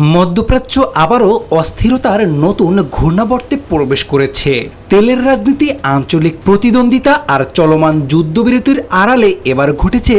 মধ্যপ্রাচ্য আবারও অস্থিরতার নতুন ঘূর্ণাবর্তে প্রবেশ করেছে। তেলের রাজনীতি, আঞ্চলিক প্রতিদ্বন্দ্বিতা আর চলমান যুদ্ধবিরতির আড়ালে এবার ঘটেছে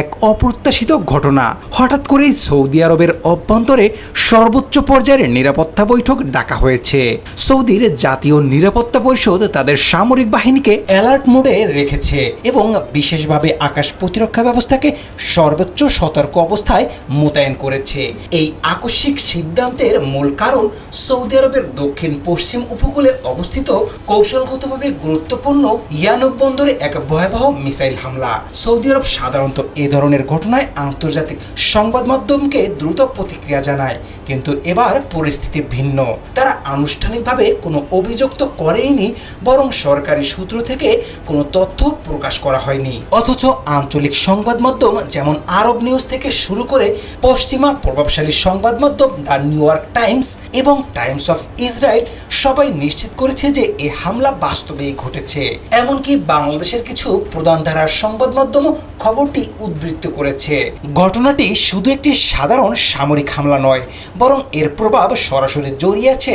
এক অপ্রত্যাশিত ঘটনা। হঠাৎ করেই সৌদি আরবের অভ্যন্তরে সর্বোচ্চ পর্যায়ের নিরাপত্তা বৈঠক ডাকা হয়েছে। সৌদির জাতীয় নিরাপত্তা পরিষদ তাদের সামরিক বাহিনীকে অ্যালার্ট মোডে রেখেছে এবং বিশেষভাবে আকাশ প্রতিরক্ষা ব্যবস্থাকে সর্বোচ্চ সতর্ক অবস্থায় মোতায়েন করেছে। এই আকস্মিক সিদ্ধান্তের মূল কারণ সৌদি আরবের দক্ষিণ পশ্চিম উপকূলে অবস্থিত কৌশলগতভাবে গুরুত্বপূর্ণ ইয়ানুব বন্দরে এক ভয়াবহ মিসাইল হামলা। সৌদি আরব সাধারণত এ ধরনের ঘটনায় আন্তর্জাতিক সংবাদ মাধ্যমকে দ্রুত প্রতিক্রিয়া জানায়, কিন্তু এবার পরিস্থিতি ভিন্ন। তারা আনুষ্ঠানিকভাবে কোনো অভিযোগ তো করেইনি, বরং সরকারি সূত্র থেকে কোনো তথ্য প্রকাশ করা হয়নি। অথচ আঞ্চলিক সংবাদ মাধ্যম যেমন আরব নিউজ থেকে শুরু করে পশ্চিমা প্রভাবশালী সংবাদ মাধ্যম দ্য নিউ ইয়র্ক টাইমস এবং টাইমস অফ ইসরায়েল সবাই নিশ্চিত করেছে যে এই হামলা বাস্তবেই ঘটেছে। এমনকি বাংলাদেশের কিছু প্রধান ধারার সংবাদ মাধ্যমও খবরটি উদ্বৃত্ত করেছে। ঘটনাটি শুধু একটি সাধারণ সামরিক হামলা নয়, বরং এর প্রভাব সরাসরি জড়িয়ে আছে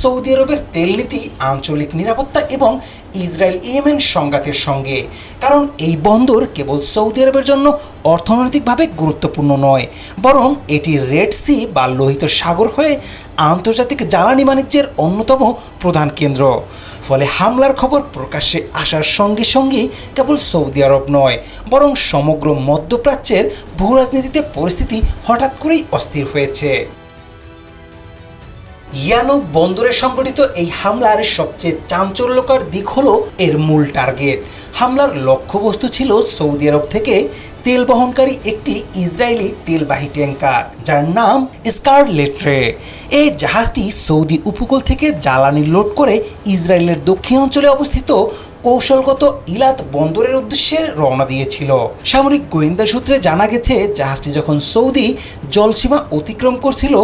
সৌদি আরবের তেল নীতি আঞ্চলিক নিরাপত্তা এবং ইসরায়েল ইয়েমেন সংঘাতের সঙ্গে। কারণ এই বন্দর কেবল সৌদি আরবের জন্য অর্থনৈতিকভাবে গুরুত্বপূর্ণ নয়, বরং এটি রেড সি বা লোহিত সাগর হয়ে আন্তর্জাতিক জ্বালানি বাণিজ্যের অন্যতম প্রধান কেন্দ্র। ফলে হামলার খবর প্রকাশ্যে আসার সঙ্গে সঙ্গেই কেবল সৌদি আরব নয়, বরং সমগ্র মধ্যপ্রাচ্যের ভূ রাজনীতিতে পরিস্থিতি হঠাৎ করেই অস্থির হয়েছে। ইয়ানো বন্দরে সংগঠিত এই হামলার সবচেয়ে চাঞ্চল্যকর দিক হলো এর মূল টার্গেট। হামলার লক্ষ্যবস্তু ছিল সৌদি আরব থেকে তেল বহনকারী একটি ইসরায়েলি তেলবাহী ট্যাঙ্কার যার নাম স্কারলেট্রে এই জাহাজটি সৌদি উপকূল থেকে জ্বালানি লোড করে ইসরায়েলের দক্ষিণ অঞ্চলে অবস্থিত কৌশলগত ইলাত বন্দরের উদ্দেশ্যে রওনা দিয়েছিল। সামরিক গোয়েন্দা সূত্রে জানা গেছে, জাহাজটি যখন সৌদি জলসীমা অতিক্রম করছিল,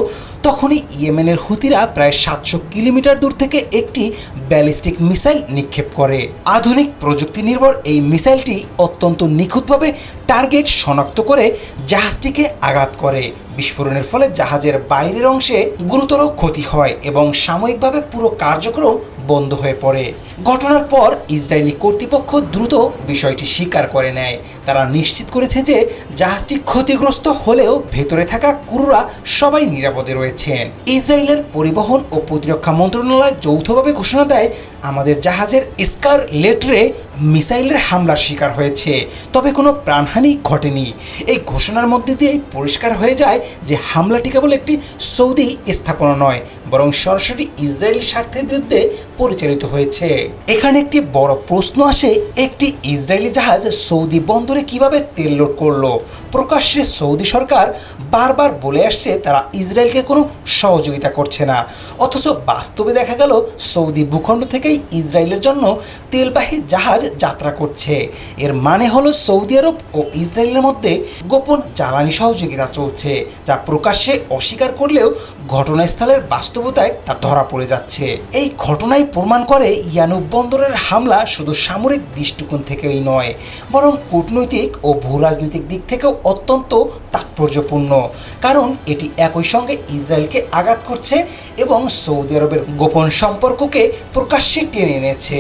তখনই ইয়েমেনের হুতিরা প্রায় সাতশো কিলোমিটার দূর থেকে একটি ব্যালিস্টিক মিসাইল নিক্ষেপ করে। আধুনিক প্রযুক্তি নির্ভর এই মিসাইলটি অত্যন্ত নিখুঁতভাবে টার্গেট শনাক্ত করে জাহাজটিকে আঘাত করে। বিস্ফোরণের ফলে জাহাজের বাইরের অংশে গুরুতর ক্ষতি হয় এবং সাময়িকভাবে পুরো কার্যক্রম বন্ধ হয়ে পড়ে। ঘটনার পর ইসরায়েলি কর্তৃপক্ষ দ্রুত বিষয়টি স্বীকার করে নেয়। তারা নিশ্চিত করেছে যে জাহাজটি ক্ষতিগ্রস্ত হলেও ভেতরে থাকা ক্রুরা সবাই নিরাপদে রয়েছেন ইসরায়েলের পরিবহন ও প্রতিরক্ষা মন্ত্রণালয় যৌথভাবে ঘোষণা দেয়, আমাদের জাহাজের স্কার লেটরে মিসাইলের হামলার শিকার হয়েছে, তবে কোনো প্রাণহানি ঘটেনি। এই ঘোষণার মধ্যে দিয়েই পরিষ্কার হয়ে যায় যে হামলাটি কেবল একটি সৌদি স্থাপনা নয়, বরং সরাসরি ইসরায়েলি স্বার্থের বিরুদ্ধে পরিচালিত হয়েছে। এখানে একটি বড় প্রশ্ন আসে, একটি ইসরায়েলি জাহাজ সৌদি বন্দরে কীভাবে তেল লোড করল? প্রকাশ্যে সৌদি সরকার বারবার বলে আসছে, তারা ইসরায়েলকে কোনো সহযোগিতা করছে না। অথচ বাস্তবে দেখা গেল, সৌদি ভূখণ্ড থেকেই ইসরায়েলের জন্য তেলবাহী জাহাজ যাত্রা করছে। এর মানে হলো সৌদি আরব ও ইসরায়েলের মধ্যে গোপন জ্বালানি সহযোগিতা চলছে। যা প্রকাশ্যে অস্বীকার করলেও ঘটনাস্থলের বাস্তবতায় তা ধরা পড়ে যাচ্ছে। এই ঘটনাই প্রমাণ করে ইয়ানুব বন্দরের হামলা শুধু সামরিক দৃষ্টিকোণ থেকেই নয়, বরং কূটনৈতিক ও ভূ রাজনৈতিক দিক থেকেও অত্যন্ত তাৎপর্যপূর্ণ। কারণ এটি একই সঙ্গে ইসরায়েলকে আঘাত করছে এবং সৌদি আরবের গোপন সম্পর্ককে প্রকাশ্যে টেনে এনেছে।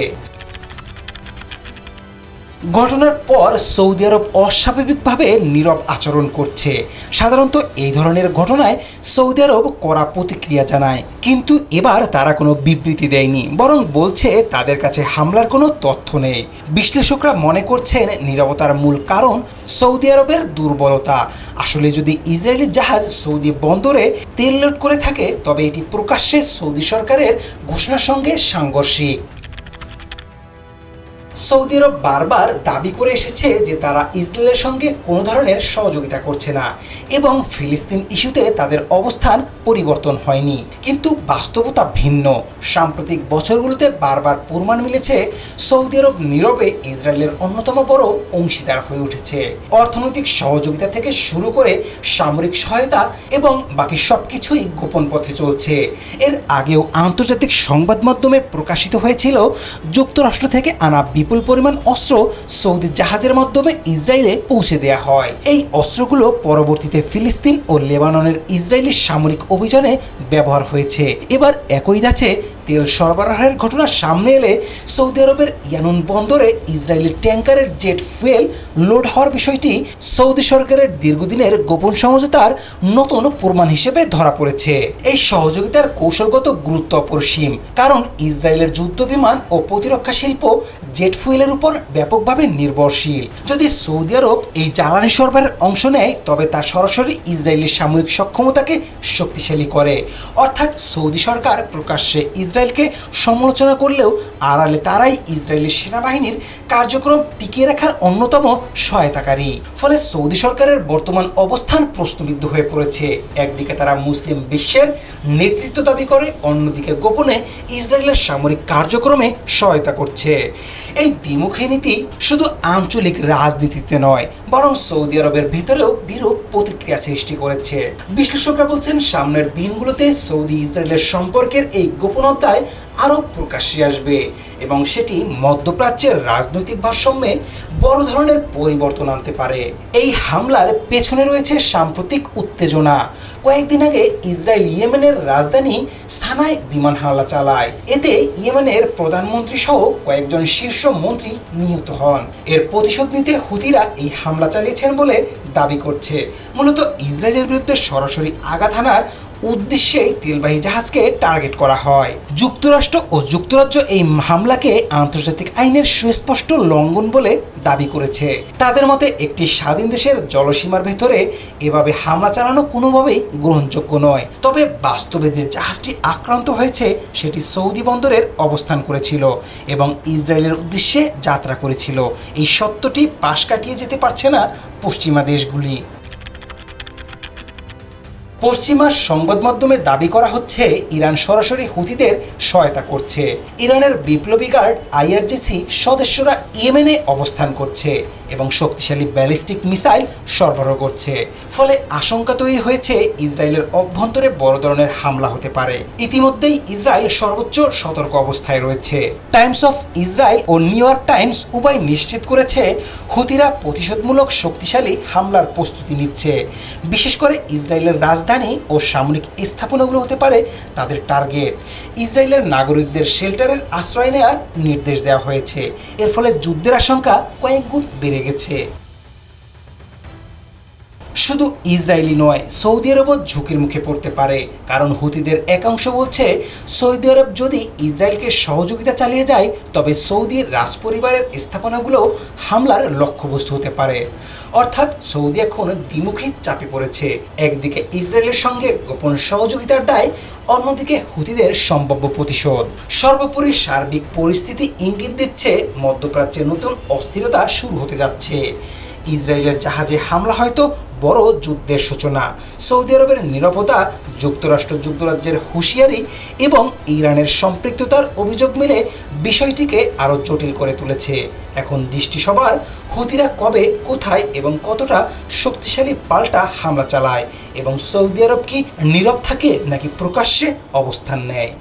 ঘটনার পর সৌদি আরব অস্বাভাবিকভাবে নীরব আচরণ করছে। সাধারণত এই ধরনের ঘটনায় সৌদি আরব কড়া প্রতিক্রিয়া জানায়। কিন্তু এবার তারা কোনো বিবৃতি দেয়নি, বরং বলছে তাদের কাছে হামলার কোনো তথ্য নেই। বিশ্লেষকরা মনে করছেন নীরবতার মূল কারণ সৌদি আরবের দুর্বলতা। আসলে যদি ইসরায়েলি জাহাজ সৌদি বন্দরে তেল লোড করে থাকে, তবে এটি প্রকাশ্যে সৌদি সরকারের ঘোষণার সঙ্গে সাংঘর্ষিক। সৌদি আরব বারবার দাবি করে এসেছে যে তারা ইসরায়েলের সঙ্গে কোনো ধরনের সহযোগিতা করছে না এবং ফিলিস্তিন ইস্যুতে তাদের অবস্থান পরিবর্তন হয়নি। কিন্তু বাস্তবতা ভিন্ন। সাম্প্রতিক বছরগুলোতে বারবার প্রমাণ মিলেছে সৌদি আরব নীরবে ইসরায়েলের অন্যতম বড় অংশীদার হয়ে উঠেছে। অর্থনৈতিক সহযোগিতা থেকে শুরু করে সামরিক সহায়তা এবং বাকি সব কিছুই গোপন পথে চলছে। এর আগেও আন্তর্জাতিক সংবাদ মাধ্যমে প্রকাশিত হয়েছিল, যুক্তরাষ্ট্র থেকে আনা বিপুল পরিমাণ অস্ত্র সৌদি জাহাজের মাধ্যমে ইসরায়েলে পৌঁছে দেয়া হয়। এই অস্ত্রগুলো পরবর্তীতে ফিলিস্তিন ও লেবাননের ইসরায়েলি সামরিক অভিযানে ব্যবহার হয়েছে। এবার একই ধাঁচে তেল সরবরাহের ঘটনা সামনে এলে সৌদি আরবের ইয়ানুন বন্দরে ইসরায়েলি ট্যাঙ্কারের জেট ফুয়েল লোড হওয়ার বিষয়টি সৌদি সরকারের দীর্ঘদিনের গোপন সমঝোতার নতুন প্রমাণ হিসেবে ধরা পড়েছে। এই সহযোগিতার কৌশলগত গুরুত্ব অপরিসীম, কারণ ইসরায়েলের যুদ্ধ বিমান ও প্রতিরক্ষা শিল্প জেট ফুয়েলের উপর ব্যাপকভাবে নির্ভরশীল। যদি সৌদি আরব এই জ্বালানি সরবরাহের অংশ নেয়, তবে তা সরাসরি ইসরায়েলের সামরিক সক্ষমতাকে শক্তিশালী করে। অর্থাৎ সৌদি সরকার প্রকাশ্যে ইসরায়েলকে সমালোচনা করলেও আড়ালে তারাই ইসরায়েলি সেনাবাহিনীর কার্যক্রম টিকিয়ে রাখার অন্যতম সহায়তাকারী। ফলে সৌদি সরকারের বর্তমান অবস্থান প্রশ্নবিদ্ধ হয়ে পড়েছে। একদিকে তারা মুসলিম বিশ্বের নেতৃত্ব দাবি করে, অন্যদিকে গোপনে ইসরায়েলের সামরিক কার্যক্রমে সহায়তা করছে। এই দ্বিমুখী নীতি শুধু আঞ্চলিক রাজনীতিতে নয়, বরং সৌদি আরবের ভেতরেও বিরূপ প্রতিক্রিয়া সৃষ্টি করেছে। বিশ্লেষকরা বলছেন, সামনের দিনগুলোতে সৌদি ইসরায়েলের সম্পর্কের এই গোপনতায় আরও প্রকাশ্যে আসবে এবং সেটি মধ্যপ্রাচ্যের রাজনৈতিক ভারসাম্যে বড় ধরনের পরিবর্তন আনতে পারে। এই হামলার পেছনে রয়েছে সাম্প্রতিক উত্তেজনা। কয়েকদিন আগে ইসরায়েল ইয়েমেনের রাজধানী সানায় বিমান হামলা চালায়। এতে ইয়েমেনের প্রধানমন্ত্রী সহ কয়েকজন শীর্ষ মন্ত্রী নিহত হন। এর প্রতিশোধ নিতে হুতিরা এই হামলা চালিয়েছেন বলে দাবি করছে। মূলত ইসরায়েলের বিরুদ্ধে সরাসরি আঘাত হানার উদ্দেশ্যেই তেলবাহী জাহাজকে টার্গেট করা হয়। যুক্তরাষ্ট্র ও যুক্তরাজ্য এই হামলাকে আন্তর্জাতিক আইনের সুস্পষ্ট লঙ্ঘন বলে দাবি করেছে। তাদের মতে, একটি স্বাধীন দেশের জলসীমার ভেতরে এভাবে হামলা চালানো কোনোভাবেই গ্রহণযোগ্য নয়। তবে বাস্তবে যে জাহাজটি আক্রান্ত হয়েছে, সেটি সৌদি বন্দরের অবস্থান করেছিল এবং ইসরায়েলের উদ্দেশ্যে যাত্রা করেছিল। এই সত্যটি পাশ কাটিয়ে যেতে পারছে না পশ্চিমা দেশগুলি। পশ্চিমা সংবাদ মাধ্যমে দাবি করা হচ্ছে, ইরান সরাসরি হুতিদের সহায়তা করছে। ইরানের বিপ্লবী গার্ড আইআরজিসি সদস্যরা ইয়েমেনে অবস্থান করছে এবং শক্তিশালী ব্যালিস্টিক মিসাইল সরবরাহ করছে। ফলে আশঙ্কা তৈরি হয়েছে, ইসরায়েলের অভ্যন্তরে বড় ধরনের হামলা হতে পারে। ইতিমধ্যেই ইসরায়েল সর্বোচ্চ সতর্ক অবস্থায় রয়েছে। টাইমস অফ ইসরায়েল ও নিউ ইয়র্ক টাইমস উভয় নিশ্চিত করেছে, হুতিরা প্রতিশোধমূলক শক্তিশালী হামলার প্রস্তুতি নিচ্ছে। বিশেষ করে ইসরায়েলের রাজধানী ও সামরিক স্থাপনাগুলো হতে পারে তাদের টার্গেট। ইসরায়েলের নাগরিকদের শেল্টারের আশ্রয় নেওয়ার নির্দেশ দেওয়া হয়েছে। এর ফলে যুদ্ধের আশঙ্কা কয়েক গুণ বেড়ে গেছে। শুধু ইসরায়েলি নয়, সৌদি আরবও ঝুঁকির মুখে পড়তে পারে। কারণ হুতিদের একাংশ বলছে, সৌদি আরব যদি ইসরায়েলকে সহযোগিতা চালিয়ে যায়, তবে সৌদি রাজপরিবারের স্থাপনাগুলো হামলার লক্ষ্যবস্তু হতে পারে। অর্থাৎ সৌদি এখন দ্বিমুখী চাপে পড়েছে। একদিকে ইসরায়েলের সঙ্গে গোপন সহযোগিতার দায়, অন্যদিকে হুতিদের সম্ভাব্য প্রতিশোধ। সর্বোপরি সার্বিক পরিস্থিতি ইঙ্গিত দিচ্ছে, মধ্যপ্রাচ্যে নতুন অস্থিরতা শুরু হতে যাচ্ছে। ইসরায়েলের জাহাজে হামলা হয়তো বড় যুদ্ধের সূচনা। সৌদি আরবের নিরাপত্তা, যুক্তরাষ্ট্র যুক্তরাজ্যের হুঁশিয়ারি এবং ইরানের সম্পৃক্ততার অভিযোগ মিলে বিষয়টিকে আরও জটিল করে তুলেছে। এখন দৃষ্টি সবার হুতিরা কবে, কোথায় এবং কতটা শক্তিশালী পাল্টা হামলা চালায় এবং সৌদি আরব কি নীরব থাকে নাকি প্রকাশ্যে অবস্থান নেয়?